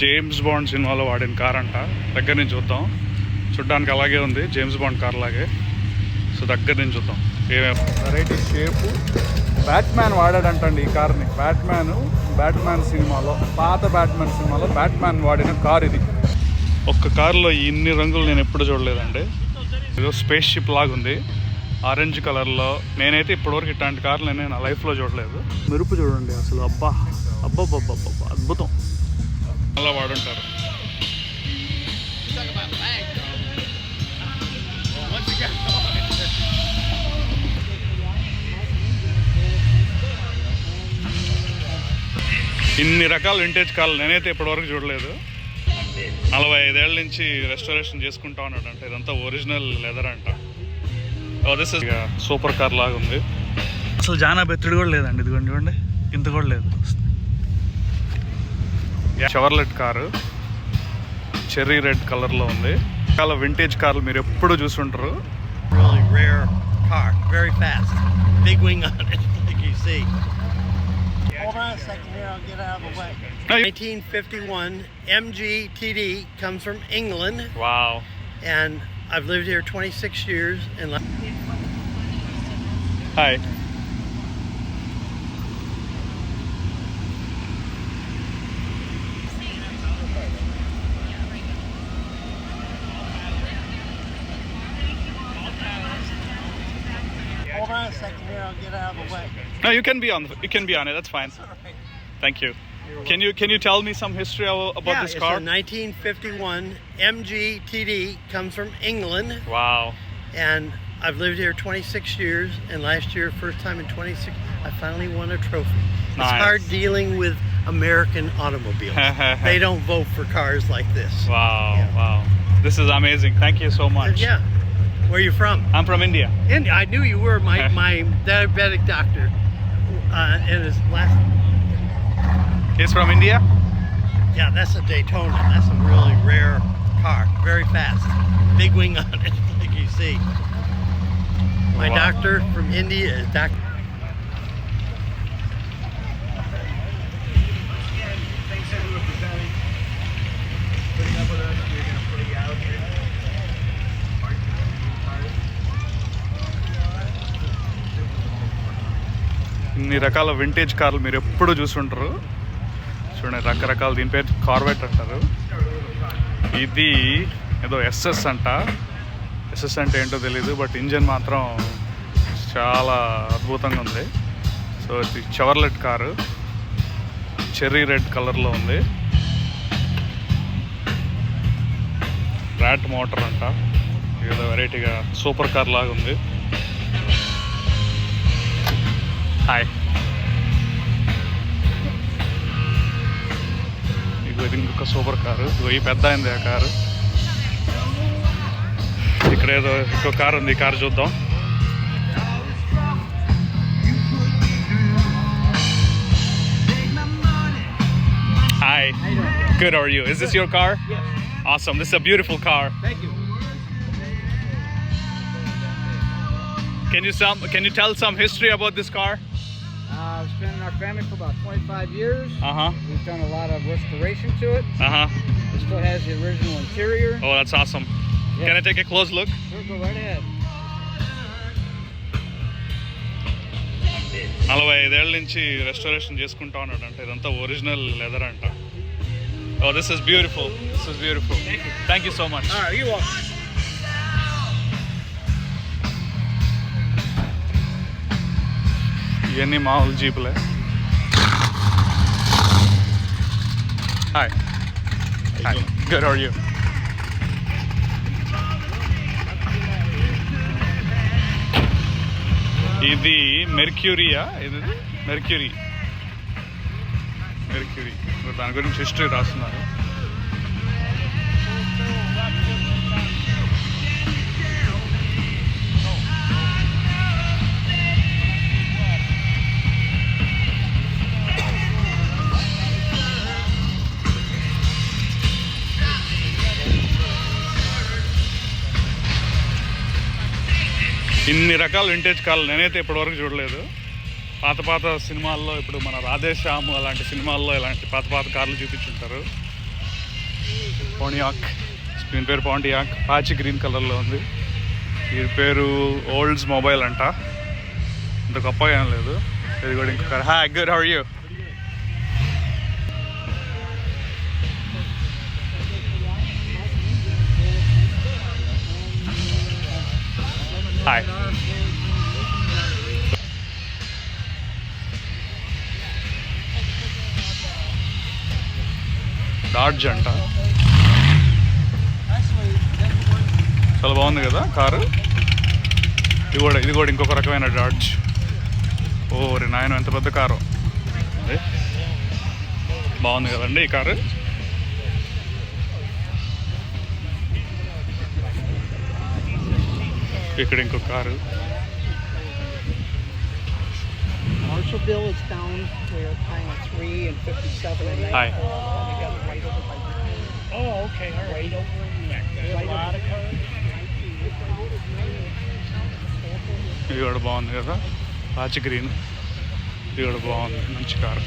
James bond సినిమాలో వాడిన car అంట. దగ్గర నుంచి చూద్దాం. చూడ్డానికి అలాగే ఉంది. జేమ్స్ బాండ్ కార్ లాగే. సో దగ్గర నుంచి చూద్దాం. ఏమేమి వెరైటీ షేపు బ్యాట్మ్యాన్ వాడాడంటండి ఈ కార్ని. బ్యాట్మ్యాన్ బ్యాట్మ్యాన్ సినిమాలో. పాత బ్యాట్మ్యాన్ సినిమాలో బ్యాట్మ్యాన్ వాడిన కార్ ఇది. ఒక్క కారులో ఇన్ని రంగులు నేను ఎప్పుడు చూడలేదండి. ఏదో స్పేస్ షిప్ లాగా ఉంది ఆరెంజ్ కలర్లో. నేనైతే ఇప్పటివరకు ఇట్లాంటి కార్లు నేను నా లైఫ్లో చూడలేదు. మెరుపు చూడండి అసలు. అబ్బా. అబ్బబ్బబ్బబ్బా అద్భుతం. అలా వాడుంటారు. ఇన్ని రకాల వింటేజ్ కాల్ నేనైతే ఇప్పటివరకు చూడలేదు. నలభై ఐదేళ్ళ నుంచి రెస్టారేషన్ చేసుకుంటా ఉన్నాడు అంటే ఇదంతా ఒరిజినల్ లెదర్ అంట. దిస్ ఇస్ సూపర్ కార్ లాగా ఉంది అసలు జానా బెత్తుడు కూడా లేదండి. ఇది చూడండి ఇంత కూడా లేదు. షవర్లెట్ కారు చెర్రీ రెడ్ కలర్లో ఉంది చాలా వింటేజ్ కార్లు మీరు ఎప్పుడు చూసుంటారు really rare car, very fast. Big wing on it, like you see. Hold on a second here, I'll get out of the way. No, you- 1951 MG TD comes from England, wow and I've lived here 26 years. And like- No, you can be on. You can be on it. That's fine. Thank you. Can you can you tell me some history about yeah, this it's car? a 1951 MG TD comes from England, Wow. and I've lived here 26 years. And last year, first time in 26, I finally won a trophy. Nice. It's hard dealing with American automobiles. they don't vote for cars like this. Wow. Yeah. Wow. This is amazing. Thank you so much. Yeah. Where are you from? I'm from India. India. I knew you were my, my diabetic doctor. Uh, and his last, He's from India. yeah, that's a Daytona. That's a really rare car. Very fast. Big wing on it, like you see. My Wow. doctor from India is Dr. ఇన్ని రకాల vintage కార్లు మీరు ఎప్పుడు చూసుంటారు. చూడండి రకరకాల దీని పేరు కార్వెట్ అంటారు. ఇది ఏదో ఎస్ఎస్ అంట. ఎస్ఎస్ అంటే ఏంటో తెలియదు బట్ ఇంజన్ మాత్రం చాలా అద్భుతంగా ఉంది. సో ఇది చవర్లెట్ కారు. చెర్రీ రెడ్ కలర్లో ఉంది. ర్యాట్ మోటార్ అంట. ఏదో వెరైటీగా సూపర్ కార్ లాగా ఉంది. హాయ్ ఇగో ఇది ఇంకొక సూపర్ కారు ఇగో ఈ పెద్ద అయింది ఆ కారు ఇక్కడ ఏదో ఇంకో కారు ఉంది ఈ కారు చూద్దాం hi good are you is this your car Awesome. This is a beautiful car. Thank you. Can you some can you tell some history about this car? Uh, it's been in our family for about 25 years. Uh-huh. We've done a lot of restoration to it. Uh-huh. It still has the original interior. Oh, that's awesome. Can I take a close look? Sure, go right ahead. నలభై ఐదేళ్ల నుంచి restoration చేసుకుంటా ఉన్నాడు అంటే ఇదంతా original leather అంట oh this is beautiful this is beautiful thank you so much ఇవన్నీ మామూలు జీపులే. Hi hi good are you ఇది మెర్క్యూరియా? ఇది మెర్క్యూరీ. మెర్క్యూరీ. దాని గురించి హిస్టరీ రాస్తున్నారు. ఇన్ని రకాల వింటేజ్ కార్లు నేనైతే ఇప్పటివరకు చూడలేదు. పాత పాత సినిమాల్లో ఇప్పుడు మన రాధేశ్యాము అలాంటి సినిమాల్లో ఇలాంటి పాత పాత కార్లు చూపించుంటారు. పోనియాక్ స్క్రీన్ పేరు పాంటియాక్ పాచి గ్రీన్ కలర్లో ఉంది. ఈ పేరు ఓల్డ్స్ మొబైల్ అంట. ఇంత గొప్పగా ఏం లేదు. ఇది కూడా ఇంకొక hi good how you hi Dodge అంట. చాలా బాగుంది కదా కారు? ఇది కూడా ఇది కూడా ఇంకొక రకమైన డాడ్జ్ ఓ రే నాయన ఎంత పెద్ద కారు. బాగుంది కదండి ఈ కారు? ఇక్కడ ఇంకొక car Marshallville is down where Pilot 3 and 57 and Hi. 94 together right over by the Oh, okay, all right. Right over in there. There's a lot of cars. ఇది కూడా బాగుంది కదా పాచి గ్రీన్ ఇది కూడా బాగుంది మంచి కారు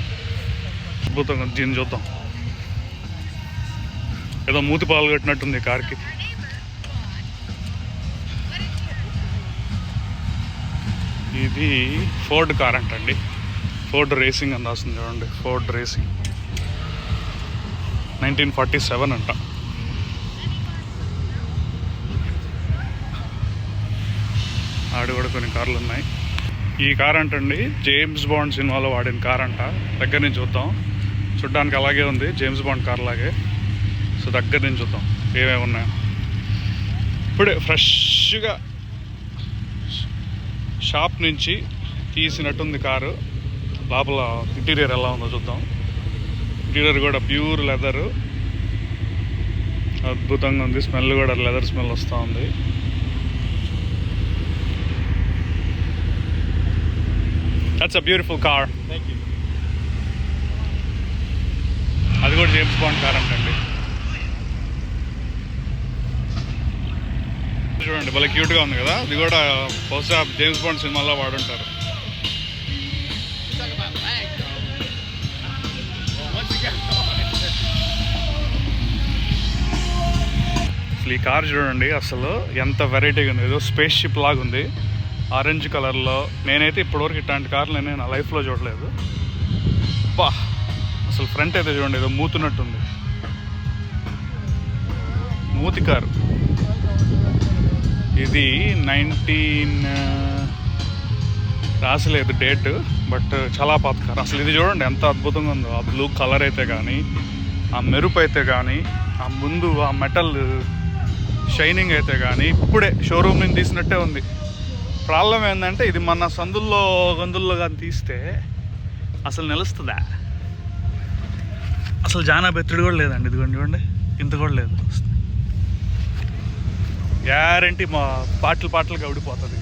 అద్భుతంగా. దీన్ని చూద్దాం ఏదో మూతి పాలు కట్టినట్టుంది కార్కి ఇది ఫోర్డ్ కార్ అంటండి. ఫోర్డ్ రేసింగ్ అని రాస్తుంది చూడండి. Ford racing. Nineteen forty seven అంట. ఆడ కూడా కొన్ని కార్లు ఉన్నాయి. ఈ కార్ అంటండి జేమ్స్ బాండ్ సినిమాలో వాడిన కార్ అంట. దగ్గర నుంచి చూద్దాం. చూడ్డానికి అలాగే ఉంది జేమ్స్ బాండ్ కార్ లాగే. సో దగ్గర నుంచి చూద్దాం ఏమేమి ఉన్నాయో. ఇప్పుడే ఫ్రెష్గా షాప్ నుంచి తీసినట్టుంది కారు. లోపల ఇంటీరియర్ ఎలా ఉందో చూద్దాం. ఇంటీరియర్ కూడా ప్యూర్ లెదర్. అద్భుతంగా ఉంది. స్మెల్ కూడా లెదర్ స్మెల్ వస్తూ ఉంది. That's a beautiful car. అది కూడా జేమ్స్ బాండ్ కార్ అంటండి చూడండి భలే క్యూట్గా ఉంది కదా? ఇది కూడా బహుశా జేమ్స్ బాండ్ సినిమాలో వాడుంటారు. అసలు ఈ కార్ చూడండి అసలు ఎంత వెరైటీగా ఉంది. ఏదో స్పేస్ షిప్ లాగా ఉంది. ఆరెంజ్ కలర్లో నేనైతే ఇప్పటివరకు ఇట్లాంటి కార్లు నేను నా లైఫ్లో చూడలేదు. బా అసలు ఫ్రంట్ అయితే చూడండి ఏదో మూతున్నట్టుంది. మూతి కారు. ఇది నైన్టీన్ uh, రాసలేదు డేట్ బట్ చాలా పాతకాలం. అసలు ఇది చూడండి ఎంత అద్భుతంగా ఉందో. ఆ బ్లూ కలర్ అయితే కానీ ఆ మెరుపు అయితే కానీ ఆ ముందు ఆ మెటల్ షైనింగ్ అయితే కానీ ఇప్పుడే షోరూమ్ నుంచి తీసినట్టే ఉంది. ప్రాబ్లం ఏంటంటే ఇది మన సందుల్లో గందుల్లో కానీ తీస్తే అసలు నిలుస్తుందా? అసలు జానా బెత్తుడు కూడా లేదండి ఇదిగోండి చూడండి. ఇంత కూడా లేదు. గ్యారంటీ మా పాటలు పాటలుగా ఉడిపోతుంది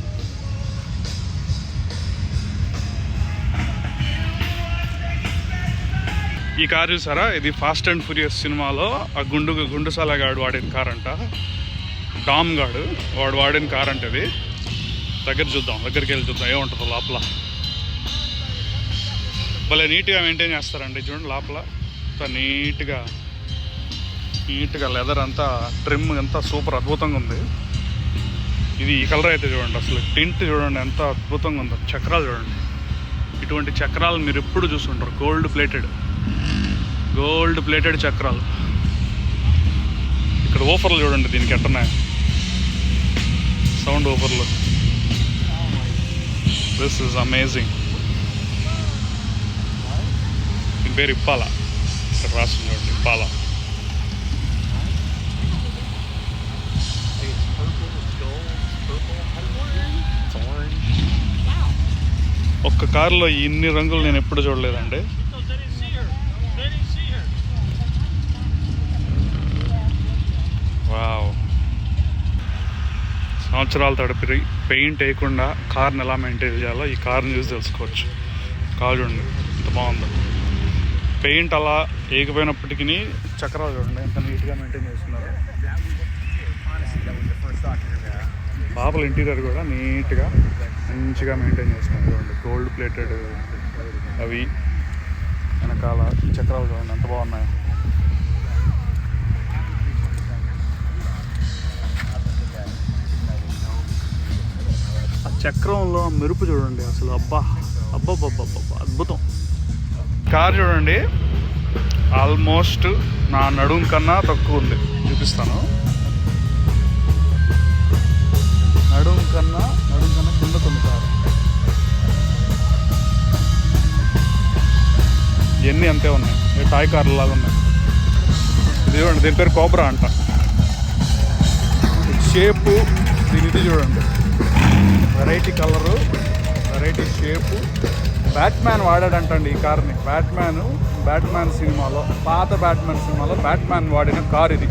ఈ కార్ చూసారా? ఇది ఫాస్ట్ అండ్ ఫ్యూరియస్ సినిమాలో ఆ గుండు గుండుసాల గాడు వాడిన కార్ అంట డామ్ గాడు వాడు వాడిన కార్ అంట ఇది. దగ్గర చూద్దాం దగ్గరికి వెళ్ళి చూద్దాం ఏముంటుందో లోపల. భలే నీట్గా మెయింటైన్ చేస్తారండి చూడండి లోపల. నీట్గా నీట్గా లెదర్ అంతా ట్రిమ్ అంతా సూపర్ అద్భుతంగా ఉంది. ఇది ఈ కలర్ అయితే చూడండి అసలు. టింట్ చూడండి ఎంత అద్భుతంగా ఉందో. చక్రాలు చూడండి. ఇటువంటి చక్రాలు మీరు ఎప్పుడు చూస్తుంటారు? గోల్డ్ ప్లేటెడ్ గోల్డ్ ప్లేటెడ్ చక్రాలు. ఇక్కడ ఓఫర్లు చూడండి దీనికి ఎట్టనే. సౌండ్ ఓఫర్లు. దిస్ ఇస్ అమేజింగ్ దీని పేరు ఇప్పాల. ఇక్కడ రాసింది చూడండి ఇప్పాల. ఒక్క కారులో ఇన్ని రంగులు నేను ఎప్పుడు చూడలేదండి. వావ్. సంవత్సరాల తడిపి పెయింట్ వేయకుండా కార్ని ఎలా మెయింటైన్ చేయాలో ఈ కార్ని చూసి తెలుసుకోవచ్చు. కారు చూడండి ఎంత బాగుందో. పెయింట్ అలా వేయకపోయినప్పటికీ చక్రాలు చూడండి ఎంత నీట్గా మెయింటైన్ చేస్తున్నారు. లోపల ఇంటీరియర్ కూడా నీట్గా. మంచిగా మెయింటైన్ చేస్తున్నాం చూడండి గోల్డ్ ప్లేటెడ్ అవి వెనకాల చక్రాలు చూడండి ఎంత బాగున్నాయి. ఆ చక్రంలో మెరుపు చూడండి అసలు అబ్బా అబ్బబ్బబ్బబ్బ అద్భుతం. కార్ చూడండి ఆల్మోస్ట్ నా నడుం కన్నా తక్కువ ఉంది చూపిస్తాను. నడుం కన్నా ఇవన్నీ అంతే ఉన్నాయి? ఈ టాయ్ కార్లు లాగా ఉన్నాయి. ఇది చూడండి దీని పేరు కోబ్రా అంట. షేపు దీని ఇది చూడండి. Variety colour variety shape Batman వాడాడంటండి ఈ కార్ని. బ్యాట్మ్యాన్ బ్యాట్మ్యాన్ సినిమాలో పాత బ్యాట్మ్యాన్ సినిమాలో బ్యాట్మ్యాన్ వాడిన కార్ ఇది.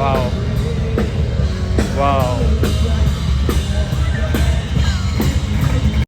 Wow wow